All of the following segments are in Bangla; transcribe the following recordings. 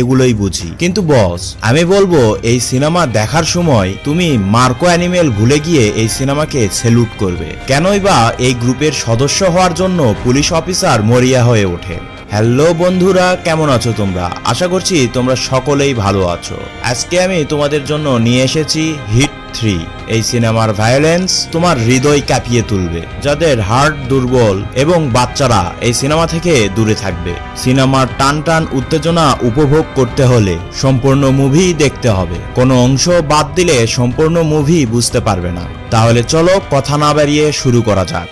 এগুলোই বুঝি। কিন্তু বস, আমি বলব, এই সিনেমা দেখার সময় তুমি মার্কো অ্যানিমেল ভুলে গিয়ে এই সিনেমাকে সেলুট করবে। কেনই বা এই গ্রুপের সদস্য হওয়ার জন্য পুলিশ অফিসার মরিয়া হয়ে ওঠে। হ্যালো বন্ধুরা, কেমন আছো তোমরা? আশা করছি তোমরা সকলেই ভালো আছো। আজকে আমি তোমাদের জন্য নিয়ে এসেছি হিট থ্রি। এই সিনেমার ভায়োলেন্স তোমার হৃদয় কাঁপিয়ে তুলবে, যাদের হার্ট দুর্বল এবং বাচ্চারা এই সিনেমা থেকে দূরে থাকবে। সিনেমার টান টান উত্তেজনা উপভোগ করতে হলে সম্পূর্ণ মুভি দেখতে হবে। কোনো অংশ বাদ দিলে সম্পূর্ণ মুভি বুঝতে পারবে না। তাহলে চলো কথা না বাড়িয়ে শুরু করা যাক।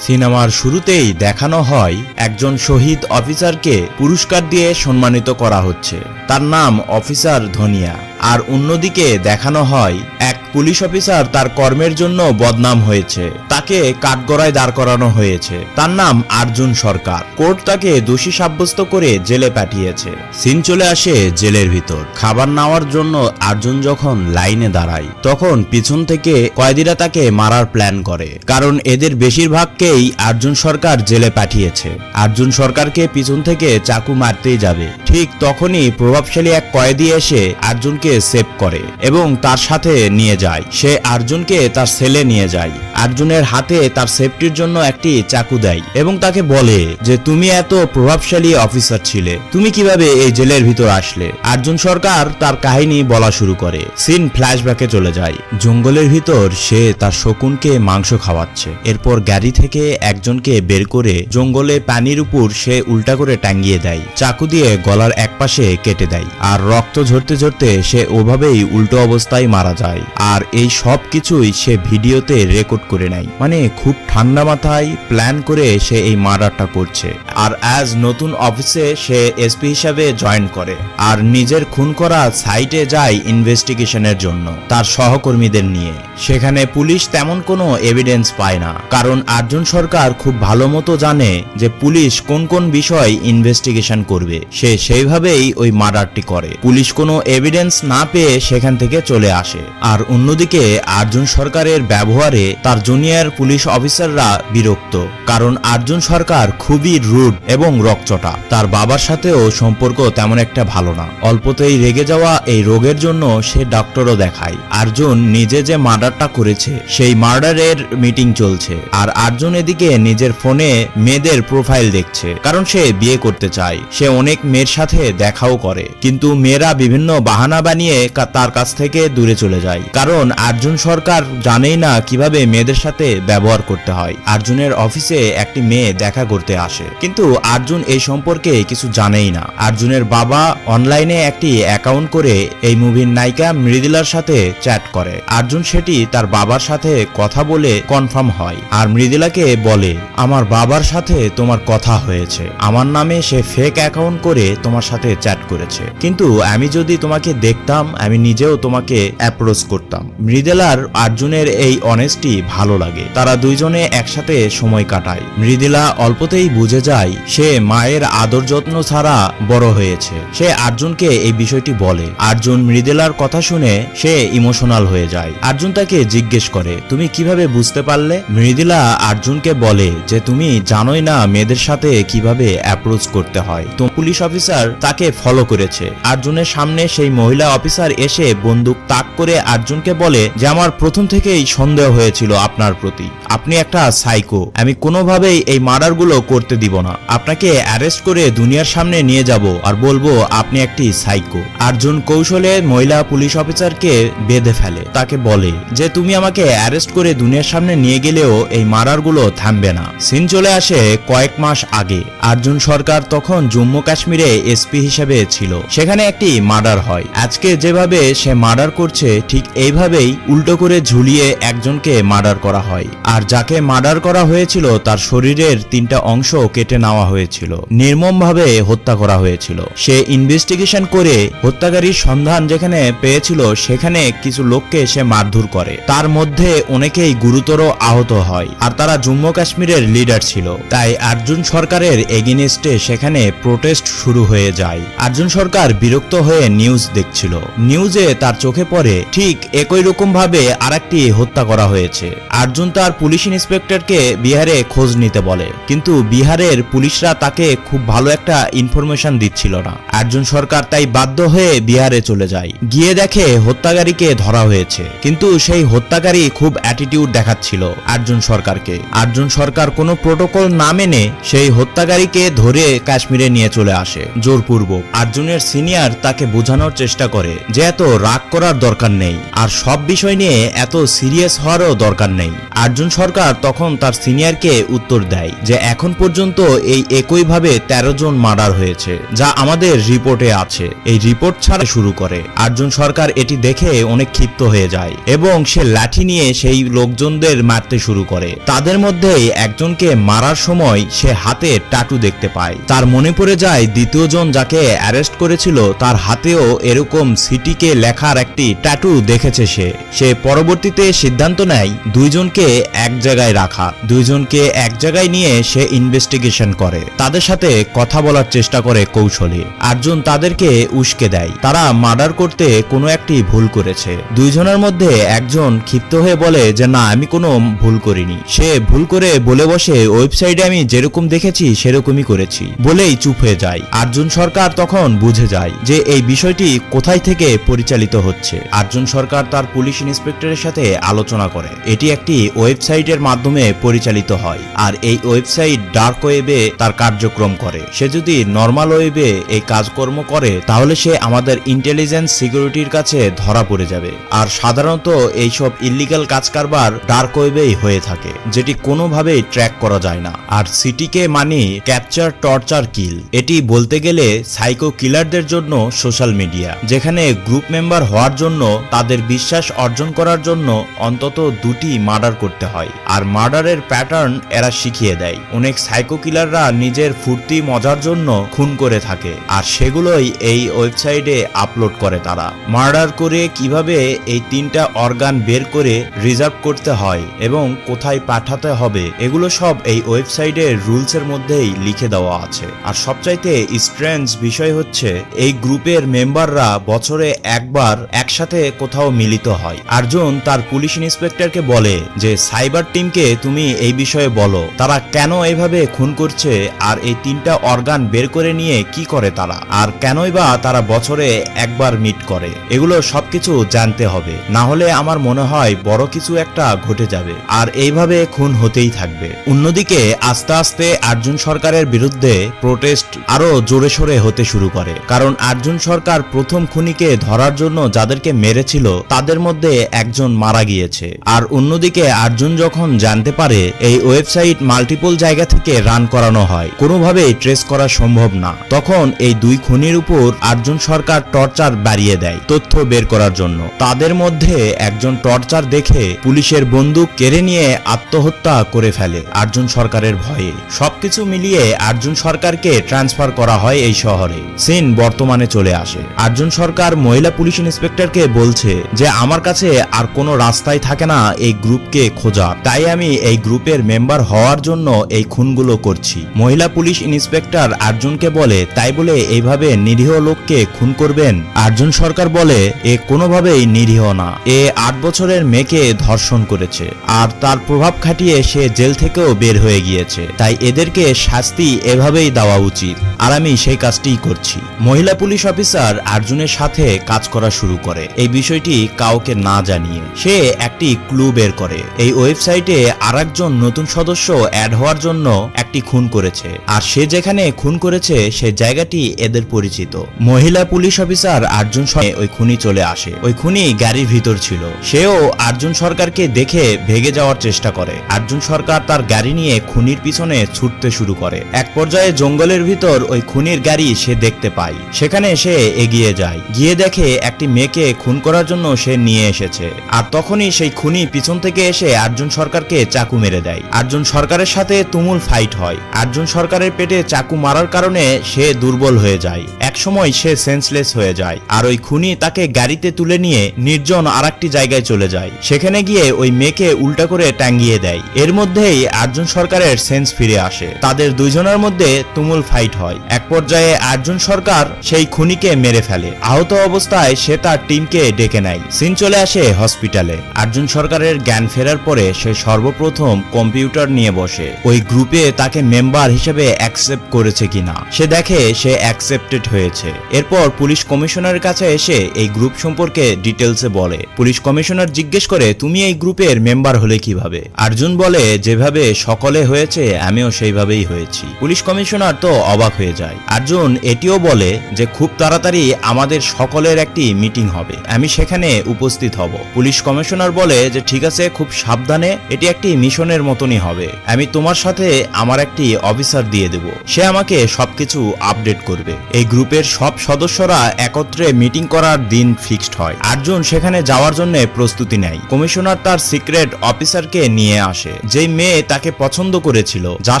সিনেমার শুরুতেই দেখানো হয় একজন শহীদ অফিসারকে পুরস্কার দিয়ে সম্মানিত করা হচ্ছে। তার নাম অফিসার ধনিয়া। আর অন্যদিকে দেখানো হয় এক পুলিশ অফিসার তার কর্মের জন্য বদনাম হয়েছে। তাকে কাঠগড়ায় দাঁড় করানো হয়েছে। তার নাম আর্জুন সরকার। কোর্ট তাকে দোষী সাব্যস্ত করে জেলে পাঠিয়েছে। সিন চলে আসে জেলের ভিতর। খাবার নেওয়ার জন্য আর্জুন যখন লাইনে দাঁড়ায়, তখন পিছন থেকে কয়েদিরা তাকে মারার প্ল্যান করে। কারণ এদের বেশিরভাগকেই আর্জুন সরকার জেলে পাঠিয়েছে। আর্জুন সরকারকে পিছন থেকে চাকু মারতেই যাবে। ঠিক তখনই প্রভাবশালী এক কয়েদি এসে আর্জুনকে সেভ করে এবং তার সাথে নিয়ে যায়। সে আর্জুনকে তার ছেলে নিয়ে যায়। আর্জুনের হাতে তার সেফটির জন্য একটি চাকু দেয় এবং তাকে বলে যে, তুমি এত প্রভাবশালী অফিসার ছিলে। তুমি কীভাবে এই জেলের ভিতর আসলে? আর্জুন সরকার তার কাহিনী বলা শুরু করে। সিন ফ্ল্যাশব্যাকে চলে যায়। জঙ্গলের ভিতর সে তার শকুনকে মাংস খাওয়াচ্ছে। এরপর গাড়ি থেকে একজনকে বের করে জঙ্গলে পানির উপর সে উল্টা করে টাঙ্গিয়ে দেয়। চাকু দিয়ে গলার একপাশে কেটে দেয় আর রক্ত ঝরতে ঝরতে সে ওভাবেই উল্টো অবস্থায় মারা যায়। আর এই সব কিছুই সে ভিডিওতে রেকর্ড করে নেয়। মানে খুব ঠান্ডা মাথায় প্ল্যান করে সে এই মার্ডারটা করছে। আর অ্যাজ নতুন অফিসে সে এসপি হিসাবে জয়েন করে। আর নিজের খুন করা সাইটে যায় ইনভেস্টিগেশনের জন্য, তার সহকর্মীদের নিয়ে। সেখানে পুলিশ তেমন কোনো এভিডেন্স পায় না। কারণ আর্জুন সরকার খুব ভালো মতো জানে যে পুলিশ কোন কোন বিষয় ইনভেস্টিগেশন করবে। সে সেইভাবেই ওই মার্ডারটি করে। পুলিশ কোনো এভিডেন্স না পেয়ে সেখান থেকে চলে আসে। আর অন্যদিকে আর্জুন সরকারের ব্যবহারে তার জুনিয়র পুলিশ অফিসাররা বিরক্ত, কারণ আর্জুন সরকার খুবই রুড এবং রকচটা। তার বাবার সাথেও সম্পর্ক তেমন একটা ভালো না। অল্পতেই রেগে যাওয়া এই রোগের জন্য সে ডক্টরও দেখায়। আর্জুন নিজে যে মার্ডারটা করেছে, সেই মার্ডারের মিটিং চলছে। আর আর্জুন এদিকে নিজের ফোনে মেয়েদের প্রোফাইল দেখছে, কারণ সে বিয়ে করতে চায়। সে অনেক মেয়ের সাথে দেখাও করে, কিন্তু মেয়েরা বিভিন্ন বাহানা বানিয়ে তার কাছ থেকে দূরে চলে যায়। কারণ আর্জুন সরকার জানেই না কীভাবে মেয়েদের সাথে ব্যবহার করতে হয়। আর্জুনের অফিসে একটি মেয়ে দেখা করতে আসে। কিন্তু আর্জুন এই সম্পর্কে কিছু জানেই না। আর্জুনের বাবা অনলাইনে একটি অ্যাকাউন্ট করে এই মুভির নায়িকা মৃদুলার সাথে চ্যাট করে। আর্জুন সেটি তার বাবার সাথে কথা বলে কনফার্ম হয় আর মৃদুলাকে বলে, আমার বাবার সাথে তোমার কথা হয়েছে। আমার নামে সে ফেক অ্যাকাউন্ট করে তোমার সাথে চ্যাট করেছে। কিন্তু আমি যদি তোমাকে দেখতাম, আমি নিজেও তোমাকে অ্যাপ্রোচ করতাম। মৃদুলার আর্জুনের এই অনেস্টি ভালো লাগে। তারা দুইজনে একসাথে সময় কাটায়। মৃদুলা অল্পতেই বুঝে যায়, সে মায়ের আদর যত্ন ছাড়া বড় হয়েছে। সে আর্জুনকে এই বিষয়টি বলে। আর্জুন মৃদুলার কথা শুনে সে ইমোশনাল হয়ে যায়। আর্জুন তাকে জিজ্ঞেস করে, তুমি কীভাবে বুঝতে পারলে? মৃদুলা আর্জুনকে বলে যে, তুমি জানোই না মেয়েদের সাথে কীভাবে অ্যাপ্রোচ করতে হয়। তো পুলিশ অফিসার তাকে ফলো করেছে। আর্জুনের সামনে সেই মহিলা অফিসার এসে বন্দুক তাক করে আর্জুনকে বলে যে, আমার প্রথম থেকেই সন্দেহ হয়েছিল আপনার প্রতি। আপনি একটা সাইকো আমি কোনোভাবেই এই মার্ডারগুলো করতে দিব না। আপনাকে অ্যারেস্ট করে দুনিয়ার সামনে নিয়ে যাব আর বলব, আপনি একটি সাইকো আর্জুন কৌশলে মহিলা পুলিশ অফিসারকে বেঁধে ফেলে। তাকে বলে যে, তুমি আমাকে অ্যারেস্ট করে দুনিয়ার সামনে নিয়ে গেলেও এই মার্ডারগুলো থামবে না। সিন চলে আসে কয়েক মাস আগে। আর্জুন সরকার তখন জম্মু কাশ্মীরে এসপি হিসেবে ছিল। সেখানে একটি মার্ডার হয়। আজকে যেভাবে সে মার্ডার করছে, ঠিক এইভাবেই উল্টো করে ঝুলিয়ে একজনকে মার্ডার করা হয়। আর যাকে মার্ডার করা হয়েছিল, তার শরীরের তিনটা অংশ কেটে নেওয়া হয়েছিল। নির্মমভাবে হত্যা করা হয়েছিল। সে ইনভেস্টিগেশন করে হত্যাকারীর সন্ধান যেখানে পেয়েছিল, সেখানে কিছু লোককে সে মারধর করে। তার মধ্যে অনেকেই গুরুতর আহত হয়, আর তারা জম্মু কাশ্মীরের লিডার ছিল। তাই আর্জুন সরকারের এগেনিস্টে সেখানে প্রোটেস্ট শুরু হয়ে যায়। আর্জুন সরকার বিরক্ত হয়ে নিউজ দেখছিল। নিউজে তার চোখে পড়ে, ঠিক একই রকম ভাবে আরেকটি হত্যা করা হয়েছে। আর্জুন তার পুলিশ ইন্সপেক্টরকে বিহারে খোঁজ নিতে বলে। কিন্তু বিহারের পুলিশরা তাকে খুব ভালো একটা ইনফরমেশন দিচ্ছিল না। আর্জুন সরকার তাই বাধ্য হয়ে বিহারে চলে যায়। গিয়ে দেখে হত্যাকারীকে ধরা হয়েছে। কিন্তু সেই হত্যাকারী খুব অ্যাটিটিউড দেখাচ্ছিল আর্জুন সরকারকে। আর্জুন সরকার কোনো প্রোটোকল না মেনে সেই হত্যাকারীকে ধরে কাশ্মীরে নিয়ে চলে আসে। জোরপূর্বক আর্জুনের সিনিয়র তাকে বোঝানোর চেষ্টা করে যে এত রাগ করার দরকার নেই। আর সব বিষয় নিয়ে এত সিরিয়াস হওয়ারও দরকার নেই। আর্জুন সরকার তখন তার সিনিয়রকে উত্তর দেয় যে এখন পর্যন্ত এই একইভাবে তেরো জন মার্ডার হয়েছে, যা আমাদের রিপোর্টে আছে। এই রিপোর্ট ছাড়া শুরু করে। আর্জুন সরকার এটি দেখে অনেক ক্ষিপ্ত হয়ে যায় এবং সে লাঠি নিয়ে সেই লোকজনদের মারতে শুরু করে। তাদের মধ্যে একজনকে মারার সময় সে হাতে টাটু দেখতে পায়। তার মনে পড়ে যায় দ্বিতীয় জন যাকে অ্যারেস্ট করেছিল, তার হাতেও এরকম সিটিকে লেখার একটি টাটু দেখেছে সে। সে পরবর্তীতে সিদ্ধান্ত নেয় দুইজনকে এক জায়গায় রাখা, দুইজনকে এক জায়গায় নিয়ে সে ইনভেস্টিগেশন করে। তাদের সাথে কথা বলার চেষ্টা করে কৌশলে। আর্জুন তাদেরকে উস্কে দেয়। তারা মার্ডার করতে কোনো একটি ভুল করেছে। দুইজনের মধ্যে একজন ক্ষিপ্ত হয়ে বলে যে, না, আমি কোনো ভুল করিনি। সে ভুল করে বলে বসে, ওয়েবসাইটে আমি যেরকম দেখেছি, সেরকমই করেছি। বলেই চুপ হয়ে যায়। আর্জুন সরকার তখন বুঝে যায় যে, এই বিষয়টি কোথায় থেকে পরিচালিত হচ্ছে। আর্জুন সরকার তার পুলিশ ইন্সপেক্টরের সাথে আলোচনা করে। এটি একটি ওয়েবসাইটের মাধ্যমে পরিচালিত হয়, আর এই ওয়েবসাইট ডার্ক ওয়েবে তার কার্যক্রম করে। সে যদি নর্মাল ওয়েবে এই কাজকর্ম করে, তাহলে সে আমাদের ইন্টেলিজেন্স সিকিউরিটির কাছে ধরা পড়ে যাবে। আর সাধারণত এইসব ইলিগাল কাজ কারবার ডার্ক ওয়েবেই হয়ে থাকে, যেটি কোনোভাবেই ট্র্যাক করা যায় না। আর সিটিকে মানে ক্যাপচার টর্চার কিল। এটি বলতে গেলে সাইকো কিলারদের জন্য সোশ্যাল মিডিয়া, যেখানে গ্রুপ মেম্বার হওয়ার জন্য তাদের বিশ্বাস অর্জন করার জন্য অন্তত দুটি মার্ডার করতে হয়। আর মার্ডারের প্যাটার্ন এরা শিখিয়ে দেয়। অনেক সাইকো কিলাররা নিজের ফুর্তি মজার জন্য খুন করে থাকে। আর সেগুলোই এই ওয়েবসাইটে আপলোড করে তারা। মার্ডার করে কীভাবে এই তিনটা অর্গান বের করে রিজার্ভ করতে হয় এবং কোথায় পাঠাতে হবে, এগুলো সব এই ওয়েবসাইটের রুলসের মধ্যেই লিখে দেওয়া আছে। আর সবচাইতে স্ট্রেঞ্জ বিষয় হচ্ছে, এই গ্রুপের মেম্বাররা বছরে একবার একসাথে কোথাও মিলিত হয়। আর্জুন তার পুলিশ ইন্সপেক্টরকে বলে যে, সাইবার টিমকে তুমি এই বিষয়ে বলো, তারা কেন এইভাবে খুন করছে আর এই তিনটা অর্গান বের করে নিয়ে কি করে তারা? আর কেনই বা তারা বছরে একবার মিট করে? এগুলো সবকিছু জানতে হবে। না হলে আমার মনে হয় বড় কিছু একটা ঘটে যাবে। আর এইভাবে খুন হতেই থাকবে। অন্যদিকে, আস্তে আস্তে আর্জুন সরকারের বিরুদ্ধে প্রোটেস্ট আরও জোরে সোরে হতে শুরু করে। কারণ আর্জুন সরকার প্রথম খুনিকে ধরার জন্য যাদেরকে মেরেছিল, তাদের মধ্যে একজন মারা গিয়েছে। আর অন্যদিকে আর্জুন যখন জানতে পারে, এই ওয়েবসাইট মাল্টিপল জায়গা থেকে রান করানো হয়, কোনোভাবেই ট্রেস করা সম্ভব না। তখন এই দুই খুনির উপর আর্জুন সরকার টর্চার বাড়িয়ে দেয় তথ্য বের করার জন্য। তাদের মধ্যে একজন টর্চার দেখে পুলিশের বন্দুক কেড়ে নিয়ে আত্মহত্যা করে ফেলে আর্জুন সরকারের ভয়ে। সবকিছু মিলিয়ে আর্জুন সরকারকে ট্রান্সফার করা হয় এই শহরে। সিন বর্তমানে চলে আসে। আর্জুন সরকার মহিলা পুলিশ ইন্সপেক্টরকে বলছে যে, আমার কাছে আর কোনো রাস্তাই থাকে না, এই গ্রুপকে খোঁজা। তাই আমি এই গ্রুপের মেম্বার হওয়ার জন্য এই খুনগুলো করছি। মহিলা পুলিশ ইন্সপেক্টর আর্জুনকে বলে, তাই বলে এইভাবে নিরীহ লোককে খুন করবেন? আর্জুন সরকার বলে, এ কোনোভাবেই নিরীহ না। এ আট বছরের মেয়েকে ধর্ষণ করেছে। আর তার প্রভাব খাটিয়ে সে জেল থেকেও বের হয়ে গিয়েছে। তাই এদেরকে শাস্তি এভাবেই দেওয়া উচিত। আর আমি সেই কাজটিই করছি। মহিলা পুলিশ অফিসার আর্জুনের সাথে কাজ করা শুরু করে। এই বিষয়টি কাউকে না জানিয়ে। সে একটি ক্লু বের করে। এই ওয়েবসাইটে আরেকজন নতুন সদস্য অ্যাড হওয়ার জন্য একটি খুন করেছে। আর সে যেখানে খুন করেছে, সে জায়গাটি এদের পরিচিত। মহিলা পুলিশ অফিসার আর্জুন সঙ্গে ওই খুনি চলে আসে। ওই খুনি গাড়ির ভিতর ছিল। সেও আর্জুন সরকারকে দেখে ভেগে যাওয়ার চেষ্টা করে। আর্জুন সরকার তার গাড়ি নিয়ে খুনির পিছনে ছুটতে শুরু করে। এক পর্যায়ে জঙ্গলের ভিতর ওই খুনির গাড়ি সে দেখতে পায়। সেখানে সে এগিয়ে যায়। গিয়ে দেখে একটি মেয়েকে খুন করার জন্য সে নিয়ে এসেছে। আর তখনই সেই খুনি পিছন থেকে এসে আর্জুন সরকারকে চাকু মেরে দেয়। আর্জুন সরকারের সাথে তুমুল ফাইট হয়। আর্জুন সরকারের পেটে চাকু মারার কারণে সে দুর্বল হয়ে যায়। একসময় সে সেন্সলেস হয়ে যায়। আর ওই খুনি তাকে গাড়িতে তুলে নিয়ে নির্জন আর একটি জায়গায় চলে যায়। সেখানে গিয়ে ওই মেয়েকে উল্টা করে টাঙ্গিয়ে দেয়। এর মধ্যেই আর্জুন সরকারের সেন্স ফিরে আসে। তাদের দুইজনের মধ্যে তুমুল ফাইট হয়। এক পর্যায়ে আর্জুন সরকার সেই খুনিকে মেরে ফেলে। আহত অবস্থায় সে তার টিমকে ডেকে নেয়। সিন চলে আসে হসপিটালে আর্জুন সরকারের জ্ঞান ফেরার পরে সে সর্বপ্রথম কম্পিউটার নিয়ে বসে। ওই গ্রুপে তাকে মেম্বার হিসেবে অ্যাকসেপ্ট করেছে কিনা। সে দেখে সে অ্যাকসেপ্টেড হয়েছে। এরপর পুলিশ কমিশনারের কাছে এসে এই গ্রুপ সম্পর্কে ডিটেলসে বলে। পুলিশ কমিশনার জিজ্ঞেস করে, তুমি এই গ্রুপের মেম্বার হলে কীভাবে? আর্জুন বলে, যেভাবে সকলে হয়েছে, আমিও সেইভাবেই হয়েছি। পুলিশ কমিশনার তো অবাক হয়ে যায়। আর্জুন এটিও বলে যে, খুব তাড়াতাড়ি আমাদের সকলের একটি মিটিং হবে। আমি সেখানে উপস্থিত হব। পুলিশ কমিশনার বলে যে, ঠিক আছে খুব সাবধানে এটি একটি মিশনের মতনই হবে। আমি তোমার সাথে আমার একটি অফিসার দিয়ে দেব। সে আমাকে সবকিছু আপডেট করবে। এই গ্রুপের সব সদস্যরা একত্রে মিটিং করার দিন ফিক্সড হয়। আর্জুন সেখানে যাওয়ার জন্য প্রস্তুতি নেয়। কমিশনার তার সিক্রেট অফিসারকে নিয়ে আসে। যেই মেয়ে তাকে পছন্দ করেছিল, যার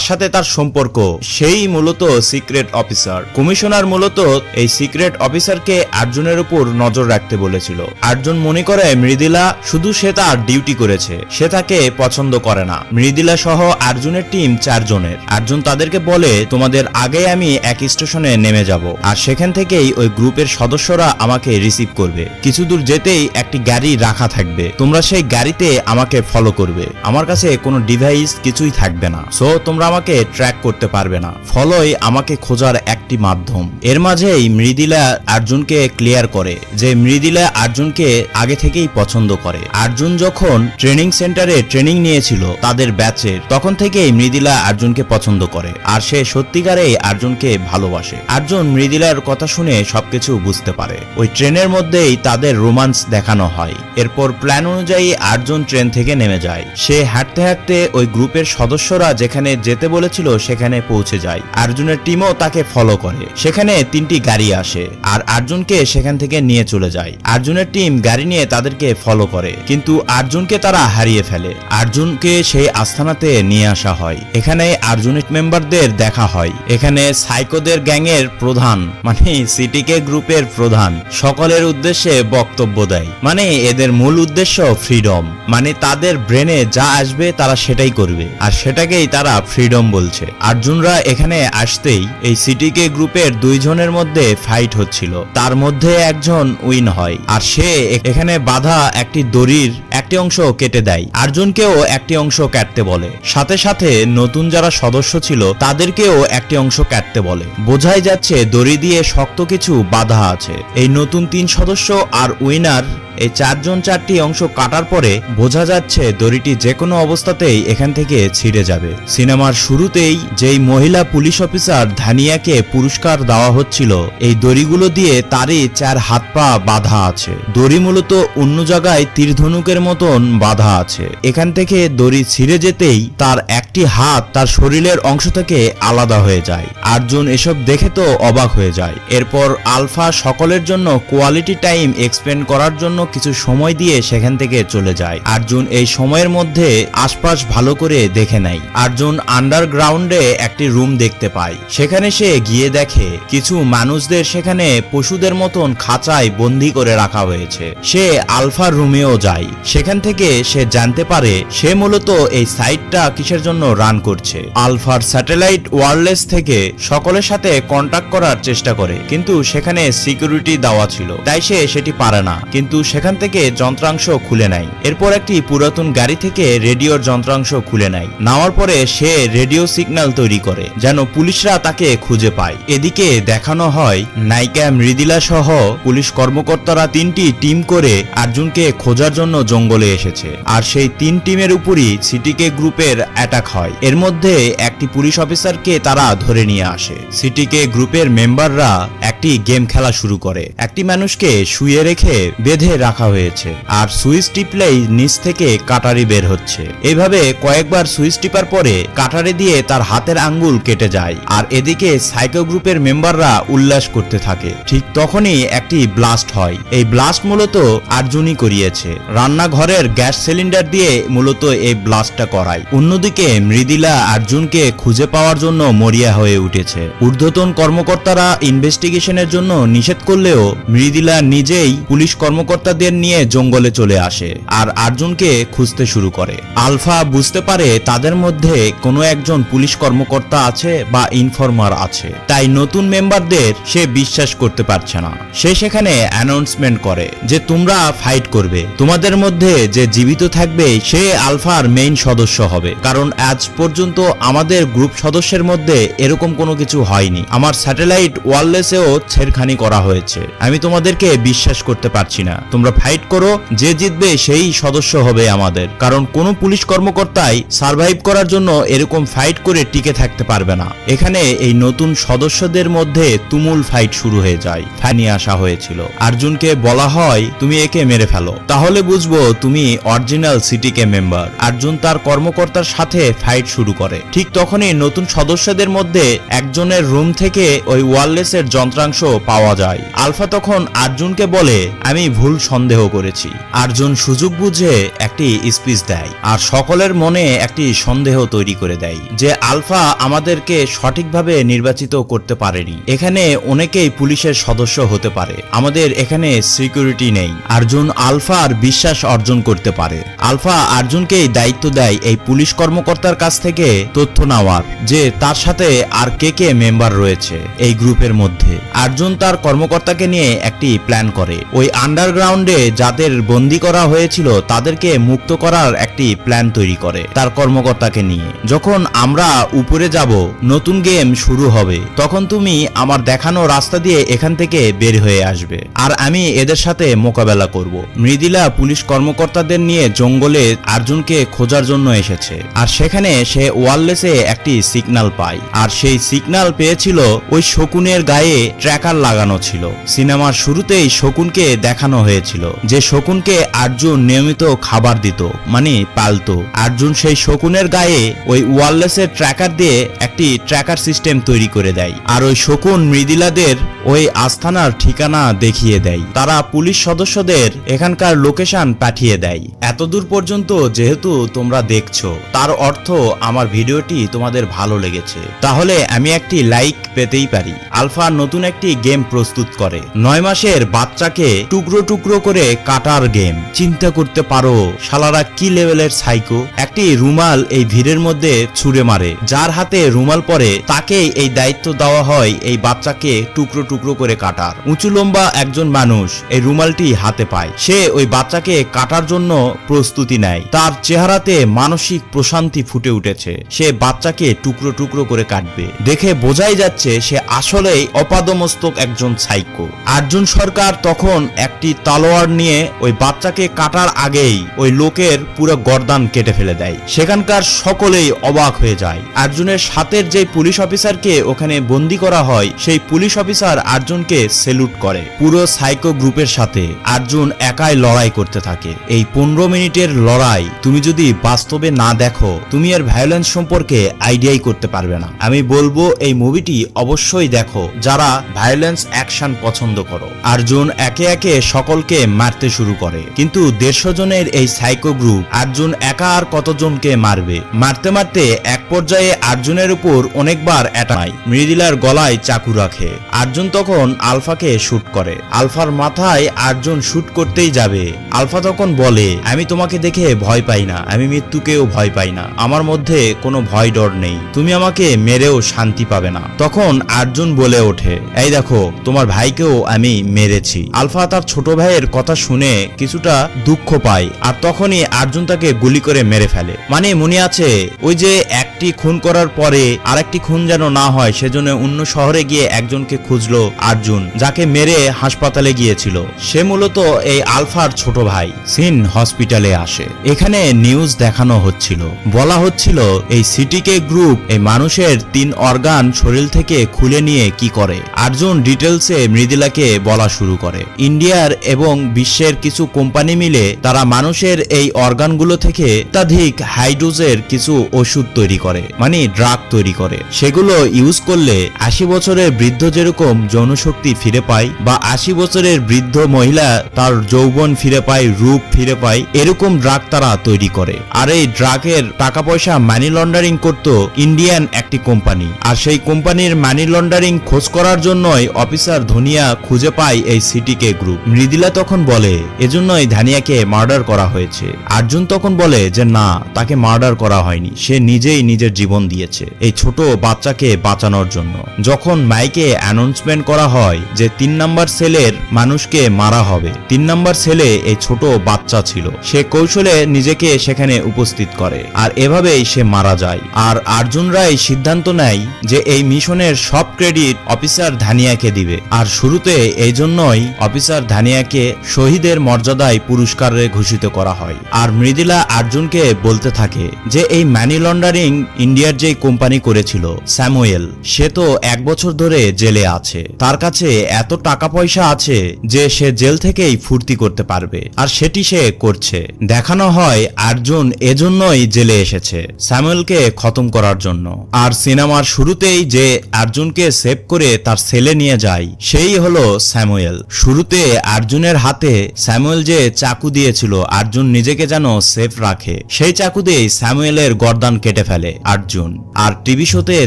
সাথে তার সম্পর্ক, সেই মূলত সিক্রেট অফিসার। কমিশনার মূলত এই সিক্রেট অফিসারকে আর্জুনের উপর নজর রাখতে বলেছিল। আর্জুন মনে করে, মৃদিলা, শুধু সে তার ডিউটি করেছে। সে তাকে পছন্দ করে না। মৃদিলা সহ আর্জুনের টিম চারজনের। আর্জুন তাদেরকে বলে, তোমাদের আগে আমি এক স্টেশনে নেমে যাব। আর সেখান থেকেই ওই গ্রুপের সদস্যরা আমাকে রিসিভ করবে। কিছু দূর যেতেই একটি গাড়ি রাখা থাকবে। তোমরা সেই গাড়িতে আমাকে ফলো করবে। আমার কাছে কোনো ডিভাইস কিছুই থাকবে না। সো তোমরা আমাকে ট্র্যাক করতে পারবে না। ফলোই আমাকে খোঁজার একটি মাধ্যম। এর মাঝেই মৃদিলা আর্জুনকে ক্লিয়ার করে যে মৃদিলা আর্জুনকে আগে থেকেই পছন্দ করে। আর্জুন যখন ট্রেনিং সেন্টারে ট্রেনিং নিয়েছিল তাদের ব্যাচের তখন থেকেই মৃদিলা আর্জুনকে পছন্দ করে, আর সে সত্যিকারেই আর্জুনকে ভালোবাসে। আর্জুন মৃদিলার কথা শুনে সবকিছু বুঝতে পারে। ওই ট্রেনের মধ্যেই তাদের রোমান্স দেখানো হয়। এরপর প্ল্যান অনুযায়ী আর্জুন ট্রেন থেকে নেমে যায়। সে হাঁটতে হাঁটতে ওই গ্রুপের সদস্যরা যেখানে যেতে বলেছিল সেখানে পৌঁছে যায়। আর্জুনের টিমও তাকে ফলো করে। সেখানে তিনটি গাড়ি আসে, আর আর্জুনকে সেখান থেকে নিয়ে চলে যায়। আর্জুনের টিম গাড়ি নিয়ে তাদেরকে ফলো করে। কিন্তু আর্জুনকে তারা হারিয়ে ফেলে। আর্জুনকে সেই আস্থানাতে নিয়ে আসা হয়। এখানে আর্জুনিক মেম্বারদের দেখা হয়। এখানে সাইকোদের গ্যাংয়ের প্রধান মানে সিটিকে গ্রুপের প্রধান, সকলের উদ্দেশ্যে বক্তব্য দেয়। মানে এদের মূল উদ্দেশ্য ফ্রিডম। মানে তাদের ব্রেনে যা আসবে তারা সেটাই করবে। আর সেটাকেই তারা ফ্রিডম বলছে। আর্জুনরা এখানে আসতেই এই সিটিকে গ্রুপের দুইজনের মধ্যে ফাইট হচ্ছিল। তার মধ্যে একজন উইন হয়। আর সে এখানে বাধা একটি দড়ির একটি অংশ কেটে দেয়। আর্জুনকেও একটি অংশ কাটতে বলে। সাথে সাথে নতুন যারা সদস্য ছিল, তাদেরকেও একটি অংশ কাটতে বলে। বোঝাই যাচ্ছে, দড়ি দিয়ে শক্ত কিছু বাধা আছে। এই নতুন তিন সদস্য আর উইনার এই চারজন চারটি অংশ কাটার পরে বোঝা যাচ্ছে দড়িটি যে কোনো অবস্থাতেই এখান থেকে ছিঁড়ে যাবে। সিনেমার শুরুতেই যেই মহিলা পুলিশ অফিসার ধানিয়াকে পুরস্কার দেওয়া হচ্ছিল, এই দড়িগুলো দিয়ে তারই চার হাত পা বাঁধা আছে। দড়ি মূলত অন্য জায়গায় তীরধনুকের মতন বাধা আছে। এখান থেকে দড়ি ছিঁড়ে যেতেই তার একটি হাত তার শরীরের অংশ থেকে আলাদা হয়ে যায়। আর্জুন এসব দেখে তো অবাক হয়ে যায়। এরপর আলফা সকলের জন্য কোয়ালিটি টাইম এক্সপেন্ড করার জন্য কিছু সময় দিয়ে সেখান থেকে চলে যায়। আর্জুন এই সময়ের মধ্যে আশপাশ ভালো করে দেখে নেয়। আর্জুন আন্ডারগ্রাউন্ডে একটি রুম দেখতে পায়। সেখানে সে গিয়ে দেখে কিছু মানুষদের সেখানে পশুদের মতন খাঁচায় বন্দি করে রাখা হয়েছে। সে আলফার রুমেও যায়। সেখান থেকে সে জানতে পারে সে মূলত এই সাইটটা কিসের জন্য রান করছে। আলফার স্যাটেলাইট ওয়ারলেস থেকে সকলের সাথে কন্টাক্ট করার চেষ্টা করে। কিন্তু সেখানে সিকিউরিটি দেওয়া ছিল। তাই সে সেটি পারে না। কিন্তু সেখান থেকে যন্ত্রাংশ খুলে নেয়। এরপর একটি পুরাতন গাড়ি থেকে রেডিওর যন্ত্রাংশ খুলে নেয়। নেওয়ার পরে সে রেডিও সিগন্যাল তৈরি করে, যেন পুলিশরা তাকে খুঁজে পায়। এদিকে দেখানো হয়, নায়িকা মৃদিলা সহ পুলিশ কর্মকর্তারা তিনটি টিম করে আর্জুনকে খোঁজার জন্য জঙ্গলে এসেছে। আর সেই তিন টিমের উপরই সিটিকে গ্রুপের অ্যাটাক হয়। এর মধ্যে একটি পুলিশ অফিসারকে তারা ধরে নিয়ে আসে। সিটিকে গ্রুপের মেম্বাররা একটি গেম খেলা শুরু করে। একটি মানুষকে শুয়ে রেখে বেঁধে রাখা হয়েছে। আর সুইচ টিপলেই নিচ থেকে কাটারি বের হচ্ছে। এইভাবে কয়েকবার সুইচ টিপার পরে কাটারি দিয়ে তার হাতের আঙ্গুল কেটে যায়। আর এদিকে সাইকো গ্রুপের মেম্বাররা উল্লাস করতে থাকে। ঠিক তখনই একটি ব্লাস্ট হয়। এই ব্লাস্ট মূলত আর্জুনই করিয়েছে। রান্নাঘরের গ্যাস সিলিন্ডার দিয়ে মূলত এই ব্লাস্টটা করায়। অন্যদিকে মৃদিলা আর্জুনকে খুঁজে পাওয়ার জন্য মরিয়া হয়ে উঠেছে। ঊর্ধ্বতন কর্মকর্তারা ইনভেস্টিগেশনের জন্য নিষেধ করলেও মৃদিলা নিজেই পুলিশ কর্মকর্তা কর্মকর্তাদের নিয়ে জঙ্গলে চলে আসে আর আর্জুনকে খুঁজতে শুরু করে। আলফা বুঝতে পারে তাদের মধ্যে কোনো একজন পুলিশ কর্মকর্তা আছে বা ইনফরমার আছে। তাই নতুন মেম্বারদের সে বিশ্বাস করতে পারছে না। সে সেখানে অ্যানাউন্সমেন্ট করে যে তোমরা ফাইট করবে। তোমাদের মধ্যে যে জীবিত থাকবে সে আলফার মেইন সদস্য হবে। কারণ আজ পর্যন্ত আমাদের গ্রুপ সদস্যের মধ্যে এরকম কোনো কিছু হয়নি। আমার স্যাটেলাইট ওয়ারলেসেও ছেড়খানি করা হয়েছে। আমি তোমাদেরকে বিশ্বাস করতে পারছি না। তোমরা ফাইট করো, যে জিতবে সেই সদস্য হবে আমাদের। কারণ কোনো পুলিশ কর্মকর্তাই সার্ভাইভ করার জন্য এরকম ফাইট করে টিকে থাকতে পারবে না। এখানে এই নতুন সদস্যদের মধ্যে তুমুল ফাইট শুরু হয়ে যায়। ফাইনি আসা হয়েছিল। অর্জুনকে বলা হয়, তুমি একে মেরে ফেলো। তাহলে বুঝব তুমি অরিজিনাল সিটিকে মেম্বার অর্জুন তার কর্মকর্তার সাথে ফাইট শুরু করে। ঠিক তখনই নতুন সদস্যদের মধ্যে একজনের রুম থেকে ওই ওয়ারলেসের যন্ত্রাংশ পাওয়া যায়। আলফা তখন আর্জুনকে বলে, আমি ভুল সন্দেহ করেছি। আর্জুন সুযোগ বুঝে একটি স্পিচ দেয় আর সকলের মনে একটি সন্দেহ তৈরি করে দেয় যে আলফা আমাদেরকে সঠিকভাবে নির্বাচিত করতে পারেনি। এখানে অনেকেই পুলিশের সদস্য হতে পারে। আমাদের এখানে সিকিউরিটি নেই। আর্জুন আলফার বিশ্বাস অর্জন করতে পারে। আলফা আর্জুনকেই দায়িত্ব দেয় এই পুলিশ কর্মকর্তার কাছ থেকে তথ্য নেওয়ার যে তার সাথে আর কে কে মেম্বার রয়েছে এই গ্রুপের মধ্যে। আর্জুন তার কর্মকর্তাকে নিয়ে একটি প্ল্যান করে। ওই আন্ডারগ্রাউন্ডে যাদের বন্দি করা হয়েছিল তাদেরকে মুক্ত করার একটি প্ল্যান তৈরি করে তার কর্মকর্তাকে নিয়ে। যখন আমরা উপরে যাব, নতুন গেম শুরু হবে, তখন তুমি আমার দেখানো রাস্তা দিয়ে এখান থেকে বের হয়ে আসবে। আর আমি এদের সাথে মোকাবেলা করব। মৃদিলা পুলিশ কর্মকর্তাদের নিয়ে জঙ্গলে আর্জুনকে খোঁজার জন্য এসেছে। আর সেখানে সে ওয়ারলেসে একটি সিগনাল পায়। আর সেই সিগনাল পেয়েছিল ওই শকুনের গায়ে ট্র্যাকার লাগানো ছিল। সিনেমার শুরুতেই শকুনকে দেখানো হয়েছিল যে শকুনকে আর্জুন নিয়মিত খাবার দিত মানে পালতো। আর্জুন সেই শকুনের গায়ে ওই ওয়ারলেসের ট্র্যাকার দিয়ে একটি ট্র্যাকার সিস্টেম তৈরি করে দেয় আর ওই শকুন মৃদিলাদের ওই আস্থানার ঠিকানা দেখিয়ে দেয়। তারা পুলিশ সদস্যদের এখানকার লোকেশন পাঠিয়ে দেয়। এতদূর পর্যন্ত যেহেতু তোমরা দেখছ, তার অর্থ আমার ভিডিওটি তোমাদের ভালো লেগেছে। তাহলে আমি একটি লাইক পেতেই পারি। আলফা নতুন একটি গেম প্রস্তুত করে। নয় মাসের বাচ্চাকে টুকরো টুকরো করে কাটার গেম চিন্তা করতে পারো, শালারা কি লেভেলের সাইকো একটি রুমাল এই ভিড়ের মধ্যে ছুঁড়ে মারে। যার হাতে রুমাল পরে তাকে এই দায়িত্ব দেওয়া হয় এই বাচ্চাকে টুকরো টুকরো করে কাটার। উঁচু লম্বা একজন মানুষ এই রুমালটি হাতে পায়। সে ওই বাচ্চাকে কাটার জন্য প্রস্তুতি নেয়। তার চেহারাতে মানসিক প্রশান্তি ফুটে উঠেছে। সে বাচ্চাকে টুকরো টুকরো করে কাটবে। দেখে বোঝাই যাচ্ছে সে আসলেই অপাদমস্তক একজন সাইকো আর্জুন সরকার তখন একটি তালোয়ার নিয়ে ওই বাচ্চাকে কাটার আগেই ওই লোকের পুরো গর্দান কেটে ফেলে দেয়। সেখানকার সকলেই অবাক হয়ে যায়। আর্জুনের সাথের যে পুলিশ অফিসারকে ওখানে বন্দি করা হয়, সেই পুলিশ অফিসার আর্জুনকে সেলুট করে পুরো সাইকো গ্রুপের সাথে। আর্জুন একাই লড়াই করতে থাকে। এই পনেরো মিনিটের লড়াই তুমি যদি বাস্তবে না দেখো, তুমি এর ভায়োলেন্স সম্পর্কে আইডিয়াই করতে পারবে না। আমি বলব, এই মুভিটি অবশ্যই দেখো। যারা ভায়োলেন্স অ্যাকশন পছন্দ করো। আর্জুন একে একে সকলকে মারতে শুরু করে। কিন্তু দেড়শো জনের এই সাইকো গ্রুপ আর্জুন একা আর কতজনকে মারবে? মারতে মারতে এক পর্যায়ে আর্জুনের উপর অনেকবার অ্যাটাই মৃদিলার গলায় চাকু রাখে। আর্জুন তখন আলফাকে শুট করে। আলফার মাথায় আর্জুন শুট করতেই যাবে। আলফা তখন বলে, আমি তোমাকে দেখে ভয় পাই না। আমি মৃত্যুকেও ভয় পাই না। আমার মধ্যে কোনো ভয় ডর নেই। তুমি আমাকে মেরেও শান্তি পাবে না। তখন আর্জুন বলে ওঠে, এই দেখো, তোমার ভাইকেও আমি মেরেছি। আলফা তার ছোট ভাইয়ের কথা শুনে কিছুটা দুঃখ পায়। আর তখনই আর্জুন তাকে গুলি করে মেরে ফেলে। মানে মনে আছে, ওই যে একটি খুন করার পরে আরেকটি খুন যেন না হয়, সেজন্য অন্য শহরে গিয়ে একজনকে খুঁজলো আর্জুন, যাকে মেরে হাসপাতালে গিয়েছিল। সে মূলত এই আলফার ছোট ভাই। সিন হসপিটালে আসে। এখানে নিউজ দেখানো হচ্ছিল। বলা হচ্ছিল, এই সিটিকে গ্রুপ, এই মানুষের তিন অর্গান শরীর থেকে খুলে নিয়ে কি করে? আর্জুন ডিটেলসে মৃদিলাকে বলা শুরু করে। ইন্ডিয়ার এবং বিশ্বের কিছু কোম্পানি মিলে তারা মানুষের এই অর্গানগুলো থেকে অত্যাধিক হাইড্রোজের কিছু ওষুধ তৈরি করে মানে ড্রাগ তৈরি করে। সেগুলো ইউজ করলে আশি বছরের বৃদ্ধ যেরকম যৌনশক্তি ফিরে পায় বা আশি বছরের বৃদ্ধ মহিলা তার যৌবন ফিরে পায়, রূপ ফিরে পায়, এরকম ড্রাগ তারা তৈরি করে। আর এই ড্রাগের টাকা পয়সা মানি লন্ডারিং করত ইন্ডিয়ান একটি কোম্পানি। আর সেই কোম্পানির মানি লন্ডারিং খোঁজ করার জন্যই অফিসার ধনিয়া খুঁজে পায় এই সিটিকে গ্রুপ। মৃদিলা তখন বলে, এজন্যই ধানিয়াকে মার্ডার করা হয়েছে। আর্জুন তখন বলে যে, না, তাকে মার্ডার করা হয়নি। সে নিজেই নিজের জীবন দিয়েছে এই ছোট বাচ্চাকে বাঁচানোর জন্য। যখন মাইকে অ্যানাউন্সমেন্ট করা হয় যে, তিন নাম্বার সেলের মানুষকে মারা হবে, তিন নাম্বার সেলে এই ছোট বাচ্চা ছিল। সে কৌশলে নিজেকে সেখানে উপস্থিত করে আর এভাবেই সে মারা যায়। আর আর্জুন রায় সিদ্ধান্ত নেয় যে, এই মিশনের সব ক্রেডিট অফিসার ধানিয়াকে দিবে। আর শুরুতে এই জন্যই অফিসার ধানিয়াকে শহীদের মর্যাদায় পুরস্কারে ঘোষিত করা হয়। আর মৃদুলা আর্জুনকে বলতে থাকে যে, এই মানি লন্ডারিং ইন্ডিয়ার যে কোম্পানি করেছিল, স্যামুয়েল, সে তো এক বছর ধরে জেলে আছে। তার কাছে এত টাকা পয়সা আছে যে, সে জেল থেকেই ফুর্তি করতে পারবে। আর সেটি সে করছে। দেখানো হয় আর্জুন এজন্যই জেলে এসেছে, স্যামুয়েলকে খতম করার জন্য। আর সিনেমার শুরুতেই যে আর্জুনকে সেভ করে তার সেলে নিয়ে যায়, সেই হলো স্যামুয়েল। শুরুতে আর্জুনের হাতে স্যামুয়েল যে চাকু দিয়েছিল, আর্জুন নিজেকে যেন সেফ রাখে। সেই চাকু দিয়েই স্যামুয়েলের গর্দান কেটে ফেলে আর্জুন। আর টিভি শোতে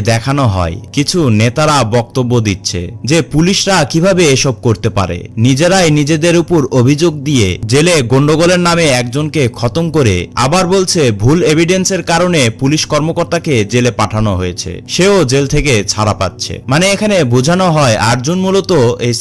দেখানো হয়, কিছু নেতারা বক্তব্য দিচ্ছে যে পুলিশরা কীভাবে এসব করতে পারে। নিজেরাই নিজেদের উপর অভিযোগ দিয়ে জেলে গন্ডগোলের নামে একজনকে খতম করে আবার বলছে ভুল এভিডেন্সের কারণে পুলিশ কর্মকর্তাকে জেলে পাঠানো হয়েছে। সেও জেল থেকে ছাড়া পাচ্ছে। মানে এখানে বোঝানো হয় আর্জুন মূলত এই